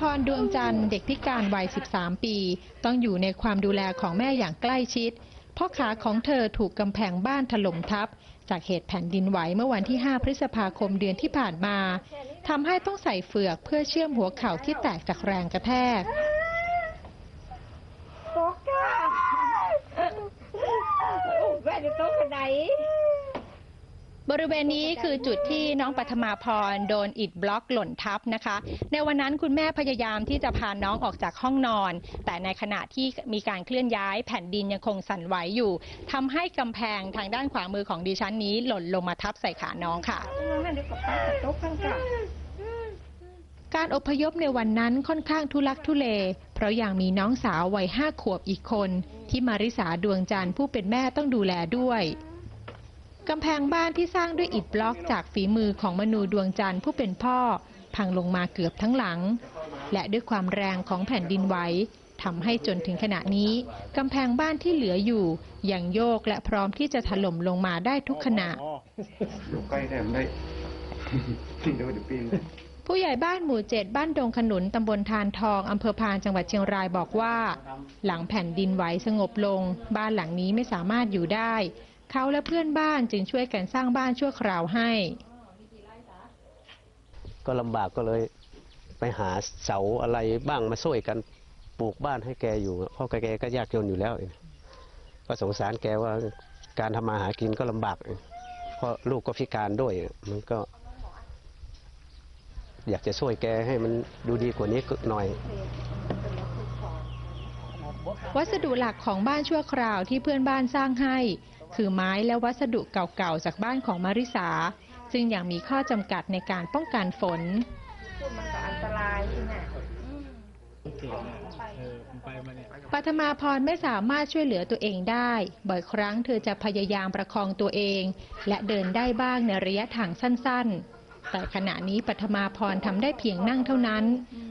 พรดวงจันทร์เด็กพิการวัย 13 ปี ต้องอยู่ในความดูแลของแม่อย่างใกล้ชิด เพราะขาของเธอถูกกำแพงบ้านถล่มทับ จากเหตุแผ่นดินไหวเมื่อวันที่ 5 พฤษภาคมเดือนที่ผ่านมาทำให้ต้องใส่เฟือกเพื่อเชื่อมหัวเข่าที่แตกจากแรงกระแทก ตกจ้าแม่จะตกกระได บ ริเวณนี้คือจุดที่น้องปัทมาพรโดนอิฐบล็อกหล่นทับนะคะ ในวันนั้นคุณแม่พยายามที่จะพาน้องออกจากห้องนอน แต่ในขณะที่มีการเคลื่อนย้ายแผ่นดินยังคงสั่นไหวอยู่ทำให้กำแพงทางด้านขวามือของดิฉันนี้หล่นลงมาทับใส่ขาน้องค่ะกาตกข้างกับการอพยพในวันนั้นค่อนข้างทุลักทุเล เพราะยังมีน้องสาววัยห้าขวบอีกคน ที่มาริสาดวงจันทร์ผู้เป็นแม่ต้องดูแลด้วย กำแพงบ้านที่สร้างด้วยอิฐบล็อกจากฝีมือของมนูดวงจันทร์ผู้เป็นพ่อ พังลงมาเกือบทั้งหลัง และด้วยความแรงของแผ่นดินไหวทำให้จนถึงขณะนี้กำแพงบ้านที่เหลืออยู่ยังโยกและพร้อมที่จะถล่มลงมาได้ทุกขณะ อยู่ใกล้ได้มันได้ที่เดี๋ยวเดี๋ยวปีนผู้ใหญ่บ้านหมู่เจ็ดบ้านดงขนุนตำบลทานทองอำเภอพานจังหวัดเชียงรายบอกว่า หลังแผ่นดินไหวสงบลง บ้านหลังนี้ไม่สามารถอยู่ได้ เขาและเพื่อนบ้านจึงช่วยกันสร้างบ้านชั่วคราวให้ ก็ลำบากก็เลยไปหาเสาอะไรบ้างมาช่วยกันปลูกบ้านให้แกอยู่เพราะแกก็ยากจนอยู่แล้วก็สงสารแกว่าการทำมาหากินก็ลำบากเพราะลูกก็พิการด้วยมันก็ อยากจะช่วยแกให้มันดูดีกว่านี้หน่อย วัสดุหลักของบ้านชั่วคราวที่เพื่อนบ้านสร้างให้ คือไม้และวัสดุเก่าๆ จากบ้านของมาริสา ซึ่งยังมีข้อจำกัดในการป้องกันฝน มันก็อันตรายที่น่ะปัทมาพรไม่สามารถช่วยเหลือตัวเองได้ บ่อยครั้งเธอจะพยายามประคองตัวเอง และเดินได้บ้างในระยะทางสั้นๆ แต่ขณะนี้ปัทมาพรทำได้เพียงนั่งเท่านั้น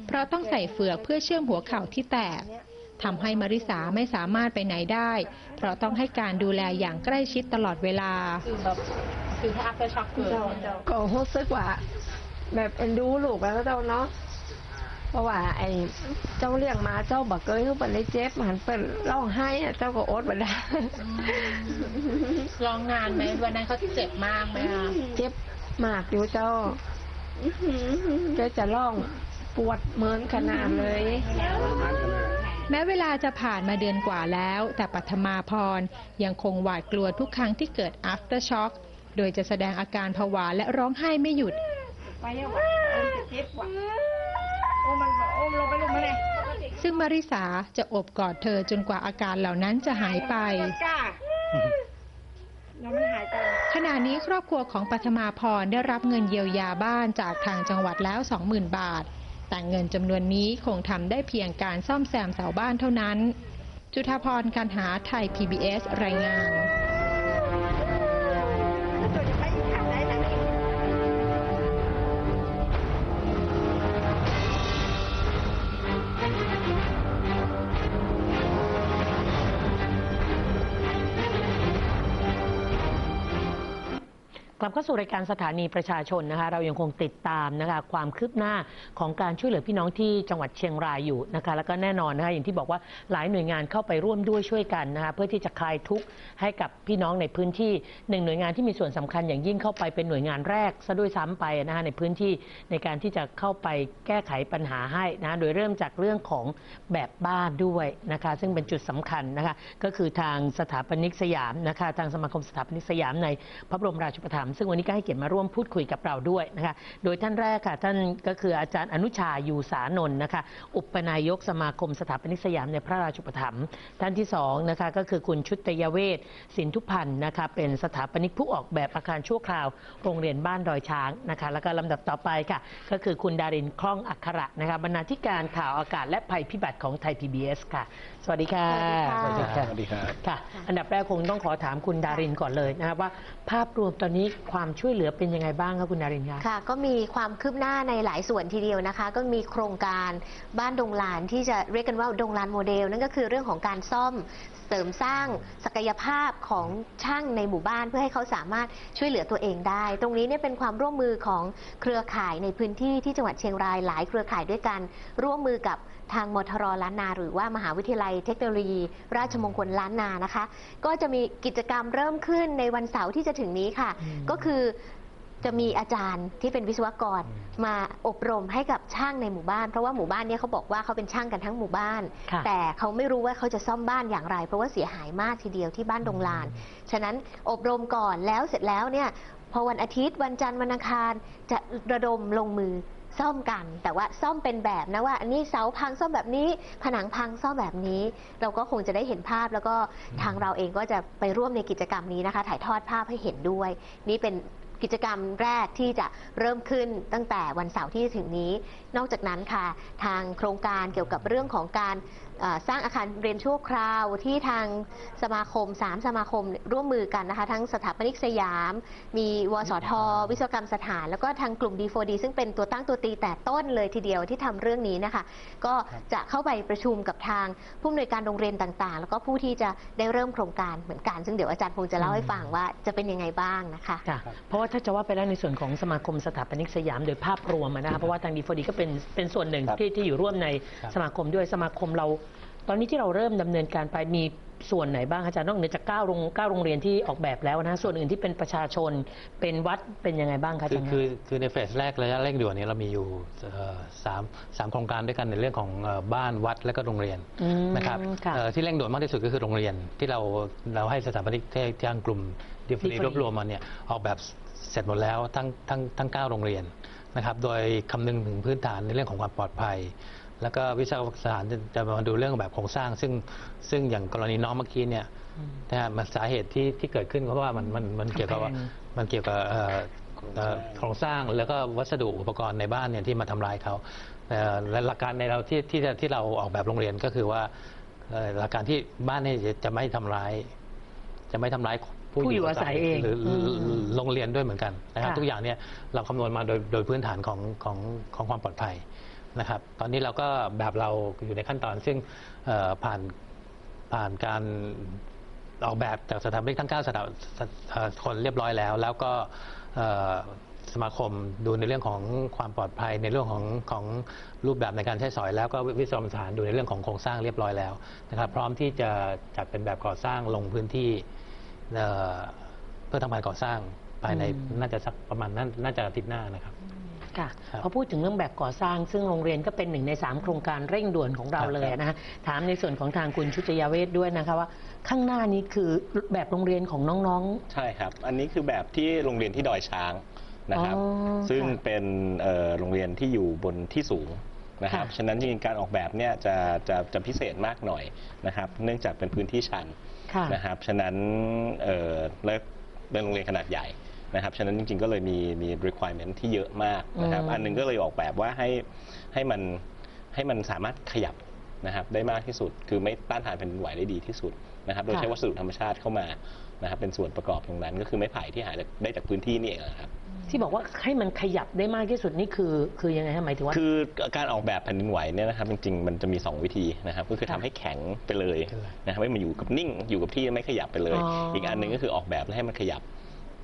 เพราะต้องใส่เฟือกเพื่อเชื่อมหัวเข่าที่แตก ทำให้มาริสาไม่สามารถไปไหนได้ เพราะต้องให้การดูแลอย่างใกล้ชิดตลอดเวลา คือถ้าอัพเตอร์ช็อคเกิดก็รู้สึกว่า แบบเอ็นดูลูกแล้วเจ้าเนาะเพราะว่า ไอ้เจ้าเลี้ยงมาเจ้าบักเกยเขาเป็นได้เจ็บหันเป็นร้องไห้อะเจ้าก็อดมาได้ร้องนานไหมวันนั้นเขาเจ็บมากไหมคะเจ็บมากอยู่เจ้าเจ้าจะร้องปวดเหมือนขนาดเลย แม้เวลาจะผ่านมาเดือนกว่าแล้ว แต่ปัทมาพรยังคงหวาดกลัวทุกครั้งที่เกิด after shock โดยจะแสดงอาการผวาและร้องไห้ไม่หยุด ไปอะวะเออเจ็บว่ะโอ้มันโอ้มลงไปลงมาเลยซึ่งมาริสาจะอบกอดเธอจนกว่าอาการเหล่านั้นจะหายไปจ้าแล้วมันหายไปขณะนี้ครอบครัวของปัทมาพรได้รับเงินเยียวยาบ้านจากทางจังหวัดแล้ว 20,000 บาท แต่เงินจำนวนนี้คงทำได้เพียงการซ่อมแซมเสาบ้านเท่านั้น จุฑาพรการหาไทย PBS รายงาน กลับเข้าสู่รายการสถานีประชาชนนะคะเรายังคงติดตามนะคะความคืบหน้าของการช่วยเหลือพี่น้องที่จังหวัดเชียงรายอยู่นะคะแล้วก็แน่นอนนะคะอย่างที่บอกว่าหลายหน่วยงานเข้าไปร่วมด้วยช่วยกันนะคะเพื่อที่จะคลายทุกข์ให้กับพี่น้องในพื้นที่หนึ่งหน่วยงานที่มีส่วนสำคัญอย่างยิ่งเข้าไปเป็นหน่วยงานแรกซะด้วยซ้ำไปนะคะในพื้นที่ในการที่จะเข้าไปแก้ไขปัญหาให้นะโดยเริ่มจากเรื่องของแบบบ้านด้วยนะคะซึ่งเป็นจุดสำคัญนะคะก็คือทางสถาปนิกสยามนะคะทางสมาคมสถาปนิกสยามในพระบรมราชูปถัมภ์ซึ่งวันนี้ก็ให้เกียรติมาร่วมพูดคุยกับเราด้วยนะคะ โดยท่านแรกค่ะท่านก็คืออาจารย์อนุชาอยู่สานนท์นะคะ อุปนายกสมาคมสถาปนิกสยามในพระราชูปถัมภ์ท่านที่สองนะคะก็คือคุณชุตยเวศสินทุพันธ์นะคะเป็นสถาปนิกผู้ออกแบบอาคารชั่วคราว โรงเรียนบ้านดอยช้างนะคะแล้วก็ลำดับต่อไปค่ะ ก็คือคุณดารินคล่องอักขระนะคะบรรณาธิการข่าวอากาศและภัยพิบัติของไทย PBS ค่ะ สวัสดีค่ะ สวัสดีครับสวัสดีครับ ค่ะ อันดับแรกคงต้องขอถามคุณดารินก่อนเลยนะครับว่า ภาพรวมตอนนี้ความช่วยเหลือเป็นยังไงบ้างคะคุณนารินคะค่ะ ก็มีความคืบหน้าในหลายส่วนทีเดียวนะคะ ก็มีโครงการบ้านดงลานที่จะเรียกกันว่าดงลานโมเดล นั่นก็คือเรื่องของการซ่อม เสริมสร้างศักยภาพของช่างในหมู่บ้านเพื่อให้เขาสามารถช่วยเหลือตัวเองได้ ตรงนี้เนี่ยเป็นความร่วมมือของเครือข่ายในพื้นที่ที่จังหวัดเชียงรายหลายเครือข่ายด้วยกัน ร่วมมือกับทางมทรล้านนา หรือว่ามหาวิทยาลัยเทคโนโลยี ราชมงคลล้านนานะคะ ก็จะมีกิจกรรมเริ่มขึ้นในวันเสาร์ที่จะถึงนี้ค่ะอืมก็คือ จะมีอาจารย์ที่เป็นวิศวกรมาอบรมให้กับช่างในหมู่บ้าน เพราะว่าหมู่บ้านเนี้เขาบอกว่าเขาเป็นช่างกันทั้งหมู่บ้าน ค่ะ แต่เขาไม่รู้ว่าเขาจะซ่อมบ้านอย่างไร เพราะว่าเสียหายมากทีเดียวที่บ้านดงลาน ฉะนั้นอบรมก่อนแล้วเสร็จแล้วเนี่ยพอวันอาทิตย์วันจันทร์วันอังคารจะระดมลงมือซ่อมกัน แต่ว่าซ่อมเป็นแบบนะว่าอันนี้เสาพังซ่อมแบบนี้ ผนังพังซ่อมแบบนี้ เราก็คงจะได้เห็นภาพแล้วก็ทางเราเองก็จะไปร่วมในกิจกรรมนี้นะคะ ถ่ายทอดภาพให้เห็นด้วย นี่เป็น กิจกรรมแรกที่จะเริ่มขึ้นตั้งแต่วันเสาร์ที่ถึงนี้ นอกจากนั้นค่ะ ทางโครงการเกี่ยวกับเรื่องของการ สร้างอาคารเรียนชั่วคราวที่ทางสมาคม 3 สมาคมร่วมมือกันนะคะทั้งสถาปนิกสยาม มีวสท วิศวกรรมสถาน แล้วก็ทางกลุ่ม D4D ซึ่งเป็นตัวตั้งตัวตีแต่ต้นเลยทีเดียวที่ทำเรื่องนี้นะคะ ก็จะเข้าไปประชุมกับทางผู้อำนวยการโรงเรียนต่างๆ แล้วก็ผู้ที่จะได้เริ่มโครงการเหมือนกัน ซึ่งเดี๋ยวอาจารย์คงจะเล่าให้ฟังว่าจะเป็นยังไงบ้างนะคะค่ะเพราะว่าถ้าจะว่าไปแล้วในส่วนของสมาคมสถาปนิกสยามโดยภาพรวมอะนะคะเพราะว่าทางดีฟดีก็เป็นเป็นส่วนหนึ่งครับที่ที่อยู่ร่วมในครับสมาคมด้วยสมาคมเรา ตอนนี้ที่เราเริ่มดำเนินการไปมีส่วนไหนบ้างคะอาจารย์นอกเหนือจากเก้าโรงเก้าโรงเรียนที่ออกแบบแล้วนะส่วนอื่นที่เป็นประชาชนเป็นวัดเป็นยังไงบ้างคะอาคือจารย์คือคือในเฟสแรกระยะเร่งด่วนเนี้เรามีอยู่เอ่อสามสามโครงการด้วยกันในเรื่องของเอ่อบ้านวัดและก็โรงเรียนอืมนะครับค่ะเอ่อที่เร่งด่วนมากที่สุดก็คือโรงเรียนที่เราเราให้สถาปนิกที่ทางกลุ่มดิฟ Different รวบรวมมาเนี่ยออกแบบเสร็จหมดแล้วทั้งทั้งทั้งเก้าโรงเรียนนะครับโดยคำนึงถึงพื้นฐานในเรื่องของความปลอดภัย แล้วก็วิศวกรรมสถานจะจะมาดูเรื่องแบบโครงสร้าง ซึ่งซึ่งอย่างกรณีน้องเมื่อกี้เนี่ยนะฮะมันสาเหตุที่ที่เกิดขึ้นเพราะว่ามันมันมันเกี่ยวกับว่ากำแพงมันเกี่ยวกับเอ่อเอ่อโครงสร้างแล้วก็วัสดุอุปกรณ์ในบ้านเนี่ยที่มาทำลายเขาเอ่อและหลักการในเราที่ที่ที่เราออกแบบโรงเรียนก็คือว่าเอ่อหลักการที่บ้านเนี่ยจะจะไม่ทำร้าย จะไม่ทำร้ายผู้อยู่อาศัยเองหรือหรืออืมโรงเรียนด้วยเหมือนกันนะครับค่ะทุกอย่างเนี่ยเราคำนวณมาโดยโดยพื้นฐานของของของความปลอดภัย นะครับ ตอนนี้เราก็แบบเราอยู่ในขั้นตอนซึ่งเอ่อผ่านผ่านการออกแบบจากสถาปนิกทั้ง 9 สถาเอ่อคนเรียบร้อยแล้ว แล้วก็เอ่อสมาคมดูในเรื่องของความปลอดภัยในเรื่องของของรูปแบบในการใช้สอย แล้วก็วิศวกรรมสถานดูในเรื่องของโครงสร้างเรียบร้อยแล้วนะครับ พร้อมที่จะจัดเป็นแบบก่อสร้างลงพื้นที่เอ่อเพื่อทำการก่อสร้างภายในอืมน่าจะสักประมาณน่าน่าจะอาทิตย์หน้านะครับ ค่ะครับพอพูดถึงเรื่องแบบก่อสร้าง ซึ่งโรงเรียนก็เป็นหนึ่งในสามโครงการเร่งด่วนของเราครับเลยนะฮะถามในส่วนของทางคุณชุติยาเวทด้วยนะคะว่า ข้างหน้านี้คือแบบโรงเรียนของน้องใช่ครับ อันนี้คือแบบที่โรงเรียนที่ดอยช้างนะครับอ๋อซึ่งค่ะเป็นเอ่อโรงเรียนที่อยู่บนที่สูงนะครับค่ะฉะนั้นจริงๆการออกแบบเนี่ยจะจะจะพิเศษมากหน่อยนะครับ เนื่องจากเป็นพื้นที่ชันๆค่ะนะครับ ฉะนั้นเอ่อและเป็นโรงเรียนขนาดใหญ่ นะครับ ฉะนั้นจริงๆ ก็เลยมีมี requirement ที่เยอะมากนะครับ อืม อันหนึงก็เลยออกแบบว่าให้ให้มันให้มันสามารถขยับนะครับได้มากที่สุด คือไม่ต้านทานแผ่นดินไหวได้ดีที่สุดนะครับ โดยใช้วัสดุธรรมชาติเข้ามานะครับเป็นส่วนประกอบตรงนั้น ก็คือไม้ไผ่ที่หาได้จากพื้นที่นี่เองนะครับ ที่บอกว่าให้มันขยับได้มากที่สุดนี่คือ คือยังไงฮะหมายถึงว่า คือการออกแบบแผ่นดินไหวเนี่ยนะครับจริงๆ มันจะมี 2 วิธีนะครับก็คือทำค่ะให้แข็งไปเลยนะครับให้มันอยู่กับนิ่งอยู่กับที่ไม่ขยับไปเลย อ๋ออี อีกอันหนึ่งก็คือออกแบบแล้วให้มันขยับ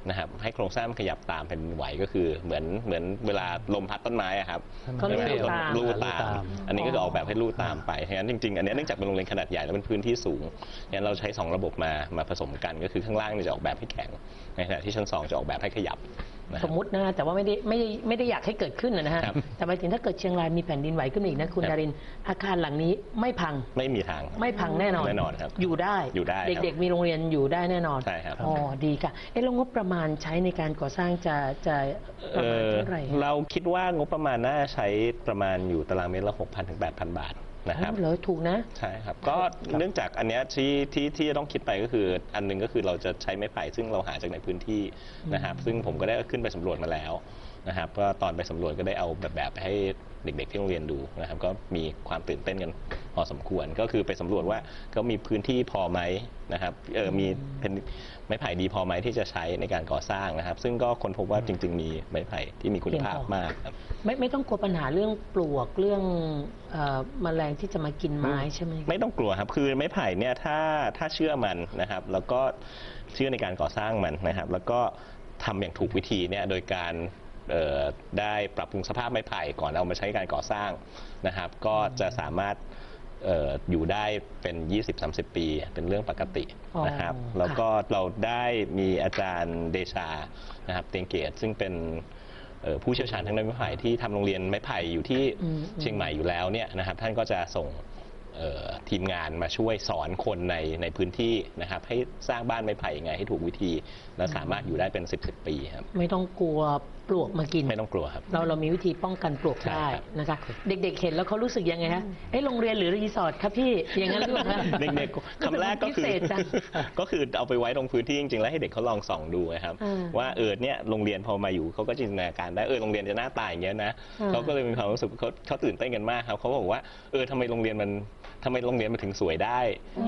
นะครับให้โครงสร้างมันขยับตามแผ่นดินไหวก็คือเหมือนเหมือนเวลาลมพัดต้นไม้อะครับก็ลู่ให้มันตาม ลู่ตาม อันนี้ก็คือออกแบบให้ลู่ตามไปฉะนั้นจริงๆ อันเนี้ยเนื่องจากเป็นโรงเรียนขนาดใหญ่แล้วเป็นพื้นที่สูงงั้นเราใช้สองระบบมามาผสมกันก็คือข้างล่างเนี่ยจะออกแบบให้แข็งในขณะที่ชั้นสองจะออกแบบให้ขยับนะค สรับมมตินะแต่ว่าไม่ได้ไม่ได้ไม่ได้อยากให้เกิดขึ้นนะฮะครับ แต่หมายถึงถ้าเกิดเชียงรายมีแผ่นดินไหวขึ้นมาอีกนะคุณครับดาริน อาคารหลังนี้ไม่พังไม่มีทาง ไม่พังแน่นอนแน่นอนครับอยู่ได้อยู่ได้ครับ เด็ก ๆ มีโรงเรียนอยู่ได้แน่นอนใช่ครับ อ๋อดีค่ะเอ๊ะแล้วงบประมาณใช้ในการก่อสร้างจะจะประมาณเท่าไหร่เอ่อเราคิดว่างบประมาณน่าใช้ประมาณอยู่ตารางเมตรละ6,000ถึง8,000 บาท นะครับอ๋อเหรอถูกนะ ใช่ครับ ก็เนื่องจากอันเนี้ยที่ที่ที่จะต้องคิดไปก็คือ อันหนึงก็คือเราจะใช้ไม้ไผ่ซึ่งเราหาจากในพื้นที่นะครับซึ่งผมก็ได้ขึ้นไปสำรวจมาแล้ว นะครับก็ตอนไปสำรวจก็ได้เอาแบบแบบไปให้เด็กๆที่โรงเรียนดูนะครับ ก็มีความตื่นเต้นกันพอสมควร ก็คือไปสำรวจว่าก็มีพื้นที่พอไหมนะครับเออมีเป็นไม้ไผ่ดีพอไหมที่จะใช้ในการก่อสร้างนะครับ ซึ่งก็ค้นพบว่าจริง ๆ มีไม้ไผ่ที่มีคุณภาพเพียงพอมากครับ ไม่ไม่ต้องกลัวปัญหาเรื่องปลวกเรื่องเอ่อแมลงที่จะมากินไม้ใช่ไหมไม่ต้องกลัวครับคือไม้ไผ่เนี่ยถ้าถ้าเชื่อมันนะครับ แล้วก็เชื่อในการก่อสร้างมันนะครับ แล้วก็ทำอย่างถูกวิธีเนี่ยโดยการเอ่อ ได้ปรับปรุงสภาพไม้ไผ่ก่อนเอามาใช้การก่อสร้างนะครับ ก็จะสามารถเอ่ออยู่ได้เป็น 20-30 ปี เป็นเรื่องปกตินะครับอ๋อแล้วก็เราได้มีอาจารย์เดชานะครับเตียงเกตซึ่งเป็นเอ่อผู้เชี่ยวชาญทางด้านไม้ไผ่ที่ทำโรงเรียนไม้ไผ่อยู่ที่อืมเชียงใหม่อยู่แล้วเนี่ยนะครับ ท่านก็จะส่งเอ่อทีมงานมาช่วยสอนคนในในพื้นที่นะครับ ให้สร้างบ้านไม้ไผ่ยังไงให้ถูกวิธี และสามารถอยู่ได้เป็น 10บสปีครับ ไม่ต้องกลัวปลวกมากิน ไม่ต้องกลัวครับ เราเรามีวิธีป้องกันปลวกใช่ได้ครับ นะคะ เด็กๆเห็นแล้วเขารู้สึกยังไงฮะเอ้โรงเรียนหรือรีสอร์ทครับพี่อย่างนั้นหรือเปล่าคะเด็กๆคำแรกก็คือพิเศษจัง ก็คือเอาไปไว้ตรงพื้นที่จริงๆ แล้วให้เด็กเขาลองส่องดูนะครับ อ่าว่าเออเนี่ยโรงเรียนพอมาอยู่เขาก็จินตนาการได้เออโรงเรียนจะหน้าตาอย่างเงี้ยนะอ่า เขาก็เลยมีความรู้สึกเขาเขาตื่นเต้นกันมากครับเขาบอกว่าเออทำไมโรงเรียนมันทำไมโรงเรียนมันถึงสวยได้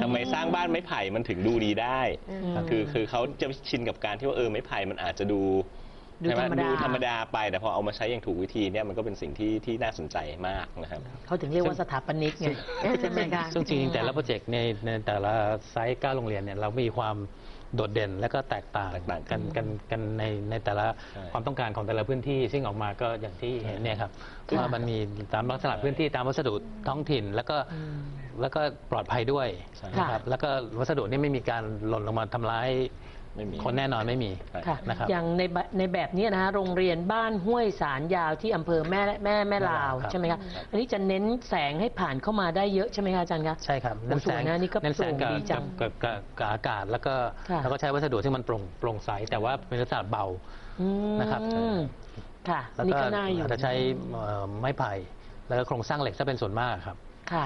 ทำไมสร้างบ้านไม้ไผ่มันถึงดูดีได้ คือคือเขาจะชินกับการที่ว่าเออไม้ไผ่มันอาจจะดู ดูใช่ไหธรรมดา ดูธรรมดาไปแต่พอเอามาใช้อย่างถูกวิธีเนี่ยมันก็เป็นสิ่งที่ที่น่าสนใจมากนะครับ เขาถึงเรียกว่าสถาปนิกไงใช่ไหมคะ ซึ่งจริงๆแต่ละโปรเจกต์ในในแต่ละไซต์ก้าโรงเรียนเนี่ยเรามีความโดดเด่นและก็แตกต่างแตกต่างกักันนกันกันในในแต่ละใช่ ความต้องการของแต่ละพื้นที่ ซึ่งออกมาก็อย่างที่เห็นเนี่ยครับว่ามันมีตามลักษณะพื้นที่ตามวัสดุท้องถิ่น แล้วก็แล้วก็ปลอดภัยด้วยใช่ นะครับแล้วก็วัสดุนี่ไม่มีการหล่นลงมาทำร้าย ไม่มี คนแน่นอนไม่มีค่ะนะครับ อย่างในแบบในแบบเนี้ยนะฮะโรงเรียนบ้านห้วยสารยาวที่อำเภอแม่แม่แม่ลาวครับ ใช่ไหมคะอันนี้จะเน้นแสงให้ผ่านเข้ามาได้เยอะใช่ไหมคะอาจารย์คะ ใช่ครับโอ้สวยนะนี่ก็เน้นแสงกับโปร่งดีจังกับกับกับอากาศแล้วก็ค่ะ แล้วก็ใช้วัสดุที่มันโปร่งโปร่งใสแต่ว่าเป็นลักษณะเบา อืมนะครับ ค่ะแล้วนี่ก็ก็น่าอยู่อาจจะใช้เอ่อไม้ไผ่แล้วก็โครงสร้างเหล็กถ้าเป็นส่วนมากครับ ค่ะ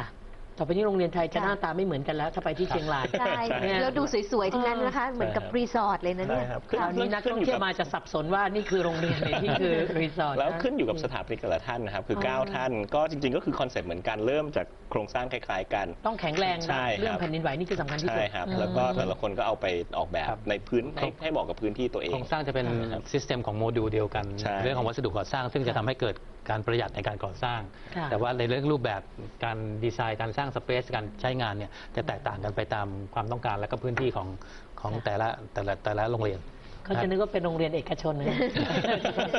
ต่อไปนี้โรงเรียนไทยจะค่ะหน้าตาไม่เหมือนกันแล้วถ้าไปที่เชียงรายใช่แล้วดูสวยๆทั้งนั้นนะคะ เหมือนกับรีสอร์ทเลยนะเนี่ย ใช่ครับ คราวนี้นักท่องเที่ยวมาจะสับสนว่านี่คือโรงเรียนหรือนี่คือรีสอร์ทแล้วะขึ้นอยู่กับสถาปนิกแต่ละท่านนะครับ คือ อ๋อ 9 ท่านก็จริง ๆ ก็คือคอนเซ็ปต์เหมือนกันเริ่มจากโครงสร้างคล้าย ๆ กัน ต้องแข็งแรงนะใช่ครับ เรื่องแผ่นดินไหวนี่คือสำคัญที่สุใช่ดครับอืมแล้วก็แต่ละคนก็เอาไปออกแบบครับในพื้นให้ให้เหมาะกับพื้นที่ตัวเอโคงรงสร้างจะเป็นครับซิสเต็มของโมดูลเดียวกัน ใช่ เรื่องของวัสดุก่อสร้างซึ่งจะทำให้เกิด การประหยัดในการก่อสร้างค่ะแต่ว่าในเรื่องรูปแบบการดีไซน์การสร้างสเปซการใช้งานเนี่ยจะแตกต่างกันไปตามความต้องการและก็พื้นที่ของของแต่ละแต่ละแต่ละโรงเรียนเขาจะนึกว่าเป็นโรงเรียนเอกชนนะ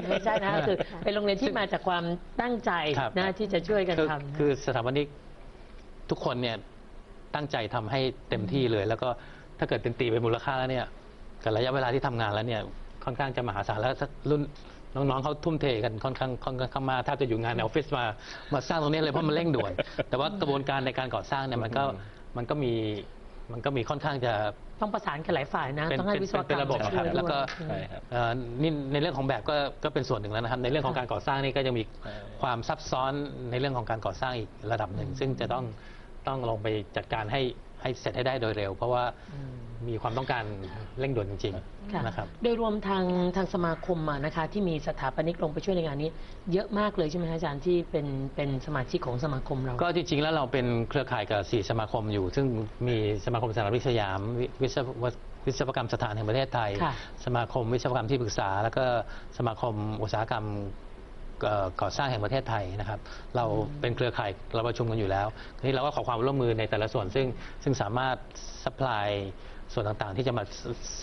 ไม่ใช่นะคือเป็นโรงเรียนที่มาจากความตั้งใจครับนะที่จะช่วยกันคือทำนะคือสถาปนิกทุกคนเนี่ยตั้งใจทำให้เต็มที่เลย แล้วก็ถ้าเกิดเป็นตีเป็นมูลค่าแล้วเนี่ยกับระยะเวลาที่ทำงานแล้วเนี่ยค่อนข้างจะมหาศาลแล้วถ้ารุ่น น้องๆเขาทุ่มเทกันค่อนข้างค่อนข้างมากถ้าจะอยู่งานในออฟฟิศมามาสร้างตรงนี้เลยเพราะมันเร่งด่วน แต่ว่ากระบวนการในการก่อสร้างเนี่ยมันก็มันก็มีมันก็มีค่อนข้างจะต้องประสานกันหลายฝ่ายนะเป็นต้องให้วิศวกรเป็นระบบมาคช่รัวยบด้วยแล้วก็ใช่ครับเอ่อนี่ในเรื่องของแบบก็ก็เป็นส่วนหนึ่งแล้วนะครับ ในเรื่องของการก่อสร้างนี่ก็จะมีใช่ความซับซ้อนในเรื่องของการก่อสร้างอีกระดับหนึ่ง ซึ่งจะต้องต้องลงไปจัดการให้ ให้เสร็จให้ได้โดยเร็ว เพราะว่ามีความต้องการเร่งด่วนจริงค่ะๆนะครับโดยรวมทางทางสมาคมอะนะคะที่มีสถาปนิกลงไปช่วยในงานนี้ เยอะมากเลยใช่ไหมคะอาจารย์ที่เป็นเป็นสมาชิกของสมาคมเรา ก็จริงๆ แล้วเราเป็นเครือข่ายกับ4สมาคมอยู่ ซึ่งมีสมาคมสถาปนิกสยามวิวิศววิศวกรรมสถานแห่งประเทศไทยค่ะสมาคมวิศวกรรมที่ปรึกษา แล้วก็สมาคมอุตสาหกรรมเอ่อ ก่อสร้างแห่งประเทศไทยนะครับ เราเป็นเครือข่ายเราประชุมกันอยู่แล้วทีนี้เราก็ขอความร่วมมือในแต่ละส่วนซึ่งซึ่งสามารถสปายส่วนต่างๆ ที่จะมา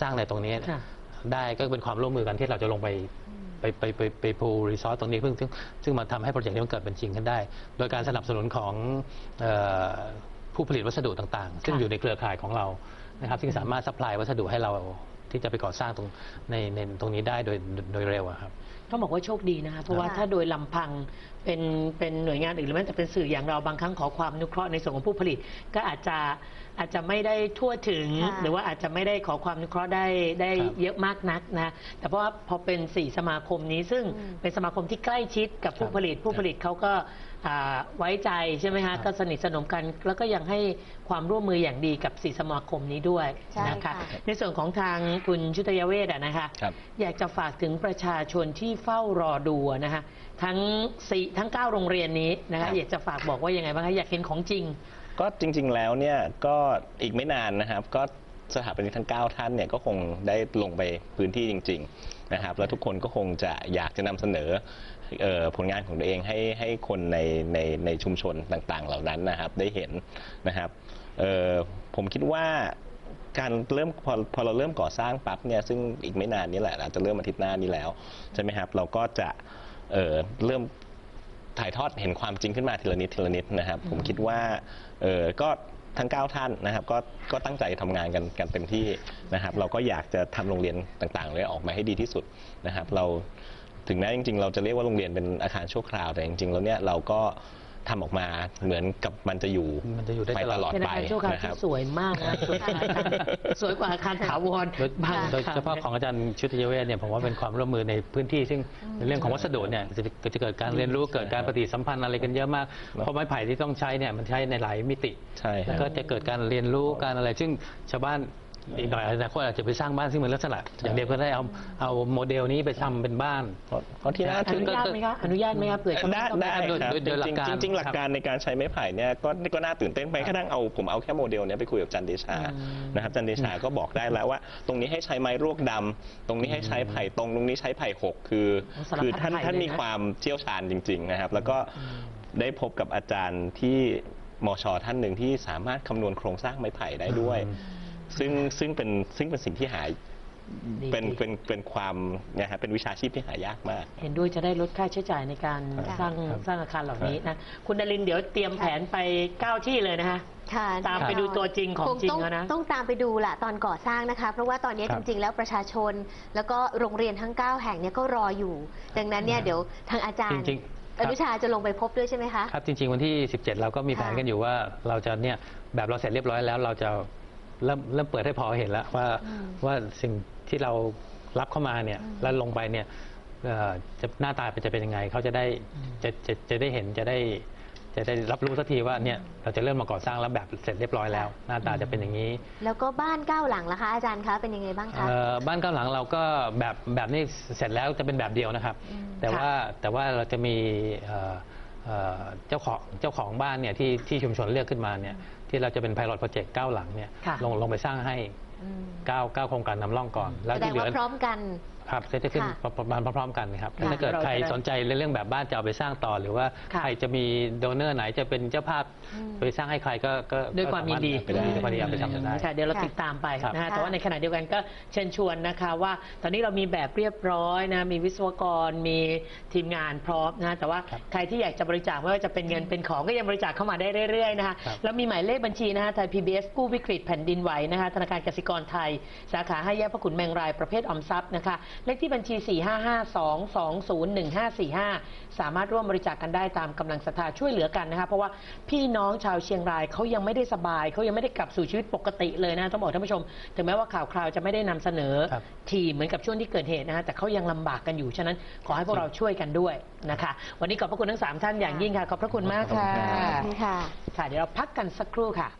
สร้างในตรงนี้ค่ะได้ก็เป็นความร่วมมือกันที่เราจะลงไปไปไปไปไปพูรีซอสตรงนี้ซึ่งซึ่งซึ่งมาทำให้โปรเจกต์นี้มันเกิดเป็นจริงขึ้นได้ โดยการสนับสนุนของเออผู้ผลิตวัสดุต่างๆ ซึ่งค่ะอยู่ในเครือข่ายของเรานะครับซึ่งสามารถซัพพลายวัสดุให้เราที่จะไปก่อสร้างตรงในในตรงนี้ได้โดยโดยเร็วอะครับ ต้องบอกว่าโชคดีนะคะเพราะว่าค่ะถ้าโดยลำพัง เป็นเป็นหน่วยงานอื่นหรือแม้แต่เป็นสื่ออย่างเราบางครั้งขอความอนุเคราะห์ในส่วนของผู้ผลิต ก็อาจจะอาจจะไม่ได้ทั่วถึง ค่ะหรือว่าอาจจะไม่ได้ขอความอนุเคราะห์ได้ได้ครับ เยอะมากนักนะแต่เพราะว่าพอเป็นสี่สมาคมนี้ ซึ่งอืม เป็นสมาคมที่ใกล้ชิดกับผู้ครับผลิต ผู้ผลิตเขาก็อ่าไว้ใจใช่ไหมฮะก็สนิทสนมกัน แล้วก็ยังให้ความร่วมมืออย่างดีกับสีสมาคมนี้ด้วยใช่นะคะ ค่ะ ในส่วนของทางคุณชุตยเวทอะนะคะ ครับ อยากจะฝากถึงประชาชนที่เฝ้ารอดูอะนะคะ ทั้งสี่ทั้งเก้าโรงเรียนนี้นะคะอยากจะฝากบอกว่ายังไงบ้างคะอยากเห็นของจริง ก็จริง ๆ แล้วเนี่ยก็อีกไม่นานนะครับ ก็สถาปนิกทั้ง 9 ท่านเนี่ยก็คงได้ลงไปพื้นที่จริง ๆ นะครับ แล้วทุกคนก็คงจะอยากจะนำเสนอเอ่อผลงานของตัวเองให้ให้คนในในในชุมชนต่างๆ เหล่านั้นนะครับได้เห็นนะครับเอ่อผมคิดว่าการเริ่มพอพอเราเริ่มก่อสร้างปั๊บเนี่ยซึ่งอีกไม่นานนี้แหละอาจจะเริ่มอาทิตย์หน้านี้แล้วใช่ไหมครับเราก็จะ เอ่อเริ่มถ่ายทอดเห็นความจริงขึ้นมาทีละนิดทีละนิดนะครับ ผมคิดว่าเออก็ทั้ง 9 ท่านนะครับ ก็ก็ตั้งใจทำงานกันกันเต็มที่นะครับ เราก็อยากจะทำโรงเรียนต่างๆเลยออกมาให้ดีที่สุดนะครับ เราถึงแม้จริงๆ เราจะเรียกว่าโรงเรียนเป็นอาคารชั่วคราวแต่จริงๆแล้วเนี่ยเราก็ ทำออกมาเหมือนกับมันจะอยู่มันจะอยู่ได้ไปตลอดตลอดเป็นไปอาคารชั่วคราวนะคที่รับ สวยมากนะสวยกว่าอาคารสวยกว่าอาคารถาวรโดยบางโดยเฉพาะของอาจารย์ชุติยเวทเนี่ยผมว่าเป็นความร่วมมือในพื้นที่ ซึ่งในเรื่องของวัสดุเนี่ยจะจะเกิดการเรียนรู้เกิดการปฏิสัมพันธ์อะไรกันเยอะมาก เพราะไม้ไผ่ที่ต้องใช้เนี่ยมันใช้ในหลายมิติ ใช่คแล้รัวบก็จะเกิดการเรียนรู้การอะไร ซึ่งชาวบ้าน อีกหน่อยอนาคตอาจจะไปสร้างบ้านซึ่งเป็นลักษณะอย่างเดียวก็ได้เอาเอาโมเดลนี้ไปทำเป็นบ้านเพราะเพราะที่น่าอถึงนุญาตไหมคะอนุญาตไหมคะเผื่อชาวได้บ้านต้องได้การครับโดยโดยหลักการจริงๆจริงๆหลักครับการในการใช้ไม้ไผ่เนี่ยก็ก็น่าตื่นเต้นไปกระทั่งเอาผมเอาแค่โมเดลเนี้ยไปคุยกับจันเดชานะครับจันเดชาก็บอกได้แล้วว่า ตรงนี้ให้ใช้ไม้รวกดำตรงนี้ให้ใช้ไผ่ตรงตรงนี้ใช้ไผ่หกคือสารพัดคือท่านไผ่ท่านเลยนะมีความเชี่ยวชาญจริง ๆ นะครับ แล้วก็ได้พบกับอาจารย์ที่มชท่านหนึ่งที่สามารถคำนวณโครงสร้างไม้ไผ่ได้ด้วย ซึ่งซึ่งเป็นซึ่งเป็นสิ่งที่หาดีเป็นดีเป็นเป็นความนะฮะเป็นวิชาชีพที่หายากมาก เห็นด้วยจะได้ลดค่าใช้จ่ายในการค่ะสร้างสร้างอาคารเหล่านี้นะ คุณนรินทร์เดี๋ยวเตรียมแผนไปเก้าที่เลยนะคะ ค่ะตามไปดูตัวจริงของจริงต้แล้วนะ ต้องตามไปดูแหละตอนก่อสร้างนะคะ เพราะว่าตอนนี้ครัจบริง ๆ แล้วประชาชน แล้วก็โรงเรียนทั้ง 9 แห่งเนี่ยก็รออยู่ ดังนั้นเนี่ยเดี๋ยวทางอาจารย์จริงๆคอรับนุชาจะลงไปพบด้วยใช่ไหมคะ ครับจริงๆวันที่ 17 เราก็มีแผนค่ะกันอยู่ว่าเราจะเนี่ยแบบเราเสร็จเรียบร้อยแล้วเราจะ เริ่มเริ่มเปิดให้พอเห็นแล้วว่าอืมว่าสิ่งที่เรารับเข้ามาเนี่ยแล้วลงไปเนี่ยเอ่อจะหน้าตาเป็นจะเป็นยังไงเขาจะได้จะจะจะได้เห็นจะได้ จะได้รับรู้สักทีว่าเนี่ยเราจะเริ่มมาก่อสร้างแล้วแบบเสร็จเรียบร้อยแล้ว หน้าตาจะเป็นอย่างนี้ แล้วก็บ้านเก้าหลังล่ะคะอาจารย์คะเป็นยังไงบ้างคะเอ่อบ้านเก้าหลังเราก็แบบแบบนี้เสร็จแล้วจะเป็นแบบเดียวนะครับอืมแต่ว่าแต่ว่าเราจะมี เอ่อเอ่อเจ้าของเจ้าของบ้านเนี่ยที่ที่ชุมชนเลือกขึ้นมาเนี่ยที่เราจะเป็น pilot project เก้าหลังเนี่ยค่ะลงลงไปสร้างให้อืมเก้าเก้าโครงการนำร่องก่อน แล้วแสดที่งเหลืว่าอพร้อมกัน ครับจะได้ขึ้นค่ะประมาณพร้อมๆกันนะครับค่ะถ้าเกิดเราจะใครได้สนใจในเรื่องแบบบ้านจะเอาไปสร้างต่อ หรือว่าค่ะใครจะมีโดเนอร์ไหนจะเป็นเจ้าภาพอืมไปสร้างให้ใครก็ก็ด้วยความยินดีก็สามารถด้วยความยินดีเอาไปทำกันได้ ค่ะเดี๋ยวเราค่ะติดตามไปครับ นะฮะค่ะแต่ว่าในขณะเดียวกันก็เชิญชวนนะคะว่า ตอนนี้เรามีแบบเรียบร้อยนะมีวิศวกรมีทีมงานพร้อมนะแต่ว่าครับใครที่อยากจะบริจาคไม่ว่าจะเป็นเงินเป็นของก็ยังบริจาคเข้ามาได้เรื่อยๆนะคะครับ แล้วมีหมายเลขบัญชีนะคะไทย PBS กู้วิกฤตแผ่นดินไหวนะคะธนาคารกสิกรไทย สาขาห้าแยกพระขุนแมงรายประเภทออมทรัพย์นะคะเลขที่บัญชี 45522015545สามารถร่วมบริจาคกันได้ตามกำลังศรัทธาช่วยเหลือกันนะคะเพราะว่าพี่น้องชาวเชียงรายเขายังไม่ได้สบายเขายังไม่ได้กลับสู่ชีวิตปกติเลยนะต้องบอกท่านผู้ชม ถึงแม้ว่าข่าวคราวจะไม่ได้นำเสนอครับทีเหมือนกับช่วงที่เกิดเหตุนะฮะแต่เขายังลำบากกันอยู่ฉะนั้นขอให้พวกเราช่วยกันด้วยนะคะ วันนี้ขอบพระคุณทั้งสามท่านอย่างยิ่งค่ะ ขอบพระคุณมากค่ะขอบคุณค่ะค่ะ เดี๋ยวเราพักกันสักครู่ค่ะ